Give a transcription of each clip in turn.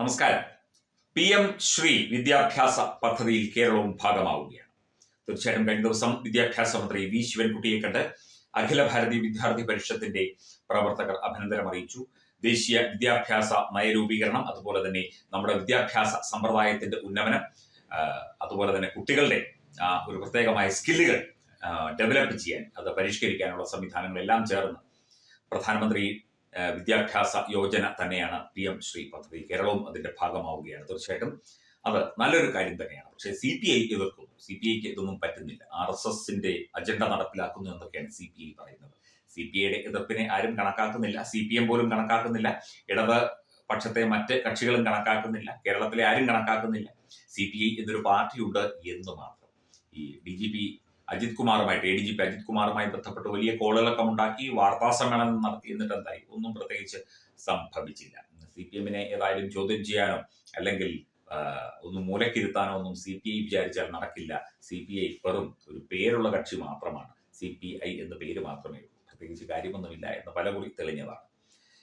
നമസ്കാരം. P M Shri വിദ്യാഭ്യാസ പദ്ധതിയിൽ കേരളവും ഭാഗമാവുകയാണ്. തീർച്ചയായിട്ടും കഴിഞ്ഞ ദിവസം വിദ്യാഭ്യാസ മന്ത്രി വി ശിവൻകുട്ടിയെ കണ്ട് അഖില ഭാരതീയ വിദ്യാർത്ഥി പരിഷത്തിന്റെ പ്രവർത്തകർ അഭിനന്ദനം അറിയിച്ചു. ദേശീയ വിദ്യാഭ്യാസ നയരൂപീകരണം അതുപോലെ തന്നെ നമ്മുടെ വിദ്യാഭ്യാസ സമ്പ്രദായത്തിന്റെ ഉന്നമനം അതുപോലെ തന്നെ കുട്ടികളുടെ ഒരു പ്രത്യേകമായ സ്കില്ലുകൾ ഡെവലപ്പ് ചെയ്യാൻ അത് പരിഷ്കരിക്കാനുള്ള സംവിധാനങ്ങളെല്ലാം ചേർന്ന് പ്രധാനമന്ത്രി വിദ്യാഭ്യാസ യോജന തന്നെയാണ് പി എം ശ്രീ പദ്ധതി. കേരളവും അതിന്റെ ഭാഗമാവുകയാണ്. തീർച്ചയായിട്ടും അത് നല്ലൊരു കാര്യം തന്നെയാണ്. പക്ഷേ സി പി ഐ എതിർക്കുന്നു. സി പി ഐക്ക് ഇതൊന്നും പറ്റുന്നില്ല. ആർ എസ് എസിന്റെ അജണ്ട നടപ്പിലാക്കുന്നു എന്നൊക്കെയാണ് സി പി ഐ പറയുന്നത്. സി പി ഐയുടെ എതിർപ്പിനെ ആരും കണക്കാക്കുന്നില്ല. സി പി എം പോലും കണക്കാക്കുന്നില്ല. ഇടത് പക്ഷത്തെ മറ്റ് കക്ഷികളും കണക്കാക്കുന്നില്ല. കേരളത്തിലെ ആരും കണക്കാക്കുന്നില്ല. സി പി ഐ എന്നൊരു പാർട്ടിയുണ്ട് എന്ന് മാത്രം. ഈ D G P Ajith കുമാറുമായിട്ട് A D G P Ajith കുമാറുമായി ബന്ധപ്പെട്ട് വലിയ കോളുകളൊക്കെ ഉണ്ടാക്കി വാർത്താ സമ്മേളനം നടത്തി എന്നിട്ട് എന്തായി ഒന്നും പ്രത്യേകിച്ച് സംഭവിച്ചില്ല. സി പി എമ്മിനെ ഏതായാലും ചോദ്യം ചെയ്യാനോ അല്ലെങ്കിൽ ഒന്നും മൂലക്കിരുത്താനോ ഒന്നും സി പി ഐ വിചാരിച്ചാൽ നടക്കില്ല. സി പി ഐ വെറും ഒരു പേരുള്ള കക്ഷി മാത്രമാണ്. സി പി ഐ എന്ന പേര് മാത്രമേ ഉള്ളൂ. പ്രത്യേകിച്ച് കാര്യമൊന്നുമില്ല എന്ന് പലകുറി തെളിഞ്ഞതാണ്.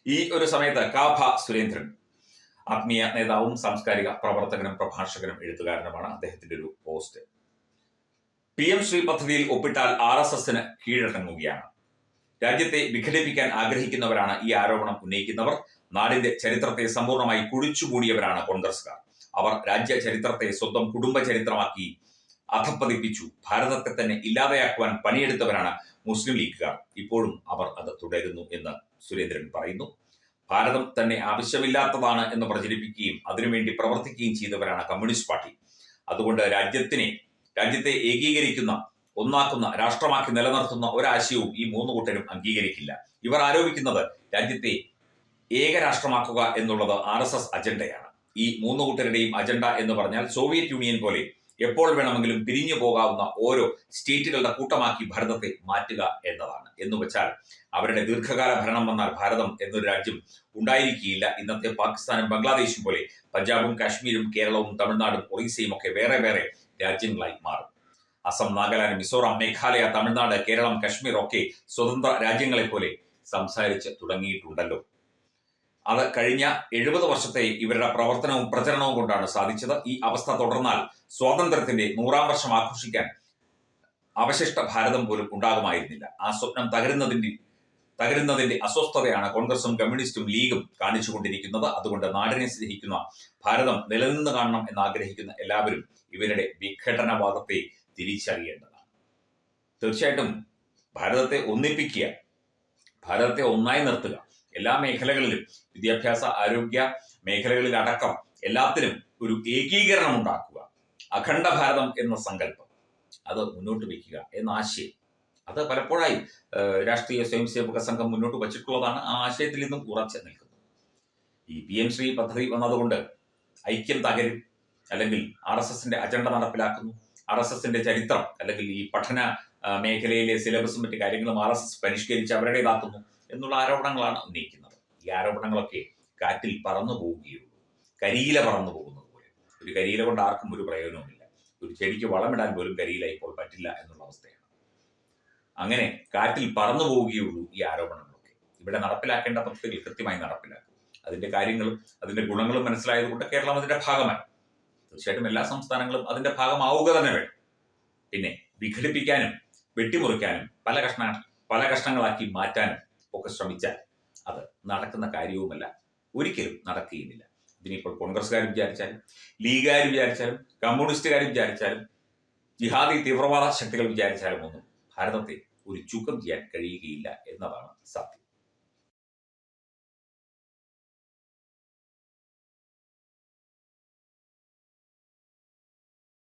ഈ ഒരു സമയത്ത് കാഭ സുരേന്ദ്രൻ ആത്മീയ നേതാവും സാംസ്കാരിക പ്രവർത്തകനും പ്രഭാഷകനും എഴുത്തുകാരനുമാണ് അദ്ദേഹത്തിന്റെ ഒരു പോസ്റ്റ്. പി എം ശ്രീ പദ്ധതിയിൽ ഒപ്പിട്ടാൽ ആർ എസ് എസിന് കീഴടങ്ങുകയാണ്. രാജ്യത്തെ വിഘടിപ്പിക്കാൻ ആഗ്രഹിക്കുന്നവരാണ് ഈ ആരോപണം ഉന്നയിക്കുന്നവർ. നാടിന്റെ ചരിത്രത്തെ സമ്പൂർണമായി കുഴിച്ചുകൂടിയവരാണ് കോൺഗ്രസ്കാർ അവർ രാജ്യ ചരിത്രത്തെ സ്വന്തം കുടുംബ ചരിത്രമാക്കി അധപ്പതിപ്പിച്ചു. ഭാരതത്തെ തന്നെ ഇല്ലാതെയാക്കുവാൻ പണിയെടുത്തവരാണ് മുസ്ലിം ലീഗുകാർ. ഇപ്പോഴും അവർ അത് തുടരുന്നു എന്ന് സുരേന്ദ്രൻ പറയുന്നു. ഭാരതം തന്നെ ആവശ്യമില്ലാത്തതാണ് എന്ന് പ്രചരിപ്പിക്കുകയും അതിനുവേണ്ടി പ്രവർത്തിക്കുകയും ചെയ്തവരാണ് കമ്മ്യൂണിസ്റ്റ് പാർട്ടി. അതുകൊണ്ട് രാജ്യത്തിനെ രാജ്യത്തെ ഏകീകരിക്കുന്ന ഒന്നാക്കുന്ന രാഷ്ട്രമാക്കി നിലനിർത്തുന്ന ഒരാശയവും ഈ മൂന്ന് കൂട്ടരും അംഗീകരിക്കില്ല. ഇവർ ആരോപിക്കുന്നത് രാജ്യത്തെ ഏകരാഷ്ട്രമാക്കുക എന്നുള്ളത് ആർ എസ് എസ് അജണ്ടയാണ്. ഈ മൂന്ന് കൂട്ടരുടെയും അജണ്ട എന്ന് പറഞ്ഞാൽ സോവിയറ്റ് യൂണിയൻ പോലെ എപ്പോൾ വേണമെങ്കിലും പിരിഞ്ഞു പോകാവുന്ന ഓരോ സ്റ്റേറ്റുകളുടെ കൂട്ടമാക്കി ഭാരതത്തെ മാറ്റുക എന്നതാണ്. എന്ന് വെച്ചാൽ അവരുടെ ദീർഘകാല ഭരണം വന്നാൽ ഭാരതം എന്നൊരു രാജ്യം ഉണ്ടായിരിക്കില്ല ഇന്നത്തെ പാകിസ്ഥാനും ബംഗ്ലാദേശും പോലെ പഞ്ചാബും കാശ്മീരും കേരളവും തമിഴ്നാടും ഒറീസയും ഒക്കെ വേറെ വേറെ രാജ്യങ്ങളായി മാറും. അസം നാഗാലാൻഡ് മിസോറാം മേഘാലയ തമിഴ്നാട് കേരളം കശ്മീർ ഒക്കെ സ്വതന്ത്ര രാജ്യങ്ങളെ പോലെ സംസാരിച്ച് തുടങ്ങിയിട്ടുണ്ടല്ലോ. അത് കഴിഞ്ഞ എഴുപത് വർഷത്തെ ഇവരുടെ പ്രവർത്തനവും പ്രചരണവും കൊണ്ടാണ് സാധിച്ചത്. ഈ അവസ്ഥ തുടർന്നാൽ സ്വാതന്ത്ര്യത്തിന്റെ നൂറാം വർഷം ആഘോഷിക്കാൻ അവശിഷ്ട ഭാരതം പോലും ഉണ്ടാകുമായിരുന്നില്ല. ആ സ്വപ്നം തകരുന്നതിന്റെ തകരുന്നതിന്റെ അസ്വസ്ഥതയാണ് കോൺഗ്രസും കമ്മ്യൂണിസ്റ്റും ലീഗും കാണിച്ചുകൊണ്ടിരിക്കുന്നത്. അതുകൊണ്ട് നാടിനെ സ്നേഹിക്കുന്ന ഭാരതം നിലനിന്ന് കാണണം എന്ന് ആഗ്രഹിക്കുന്ന എല്ലാവരും ഇവരുടെ വിഘടനവാദത്തെ തിരിച്ചറിയേണ്ടതാണ്. തീർച്ചയായിട്ടും ഭാരതത്തെ ഒന്നിപ്പിക്കുക ഭാരതത്തെ ഒന്നായി നിർത്തുക എല്ലാ മേഖലകളിലും വിദ്യാഭ്യാസ ആരോഗ്യ മേഖലകളിലടക്കം എല്ലാത്തിനും ഒരു ഏകീകരണം ഉണ്ടാക്കുക. അഖണ്ഡ ഭാരതം എന്ന സങ്കല്പം അത് മുന്നോട്ട് വയ്ക്കുക എന്ന ആശയം അത് പലപ്പോഴായി രാഷ്ട്രീയ സ്വയംസേവക സംഘം മുന്നോട്ട് വച്ചിട്ടുള്ളതാണ് ആ ആശയത്തിൽ നിന്നും ഉറച്ചു നിൽക്കുന്നത്. ഈ പി എം ശ്രീ പദ്ധതി വന്നതുകൊണ്ട് ഐക്യം തകരും അല്ലെങ്കിൽ ആർ എസ് എസിന്റെ അജണ്ട നടപ്പിലാക്കുന്നു. ആർ എസ് എസിന്റെ ചരിത്രം അല്ലെങ്കിൽ ഈ പഠന മേഖലയിലെ സിലബസും മറ്റു കാര്യങ്ങളും ആർ എസ് എസ് പരിഷ്കരിച്ച് അവരുടേതാക്കുന്നു എന്നുള്ള ആരോപണങ്ങളാണ് ഉന്നയിക്കുന്നത്. ഈ ആരോപണങ്ങളൊക്കെ കാറ്റിൽ പറന്നു പോവുകയുള്ളൂ. കരിയില പറന്നു പോകുന്നത് പോലെ. ഒരു കരിയില കൊണ്ട് ആർക്കും ഒരു പ്രയോജനവുമില്ല. ഒരു ചെടിക്ക് വളമിടാൻ പോലും കരിയില ഇപ്പോൾ പറ്റില്ല എന്നുള്ള അവസ്ഥയാണ്. അങ്ങനെ കാറ്റിൽ പറന്നു പോവുകയുള്ളൂ ഈ ആരോപണങ്ങളൊക്കെ. ഇവിടെ നടപ്പിലാക്കേണ്ട പദ്ധതികൾ കൃത്യമായി നടപ്പിലാക്കും. അതിന്റെ കാര്യങ്ങളും അതിന്റെ ഗുണങ്ങളും മനസ്സിലായതുകൊണ്ട് കേരളം അതിന്റെ ഭാഗമാണ്. തീർച്ചയായിട്ടും എല്ലാ സംസ്ഥാനങ്ങളും അതിന്റെ ഭാഗമാവുക തന്നെ വേണം. പിന്നെ വിഘടിപ്പിക്കാനും വെട്ടിമുറിക്കാനും പല കഷ്ണ പല കഷ്ണങ്ങളാക്കി മാറ്റാനും ഒക്കെ ശ്രമിച്ചാൽ അത് നടക്കുന്ന കാര്യവുമല്ല. ഒരിക്കലും നടക്കുകയുമില്ല. ഇതിനിപ്പോൾ കോൺഗ്രസ്സുകാർ വിചാരിച്ചാലും ലീഗുകാർ വിചാരിച്ചാലും കമ്മ്യൂണിസ്റ്റുകാർ വിചാരിച്ചാലും ജിഹാദി തീവ്രവാദ ശക്തികൾ വിചാരിച്ചാലും ഒന്നും ഭാരതത്തെ ഒരു ചുക്കം ചെയ്യാൻ കഴിയുകയില്ല എന്നതാണ് സത്യം.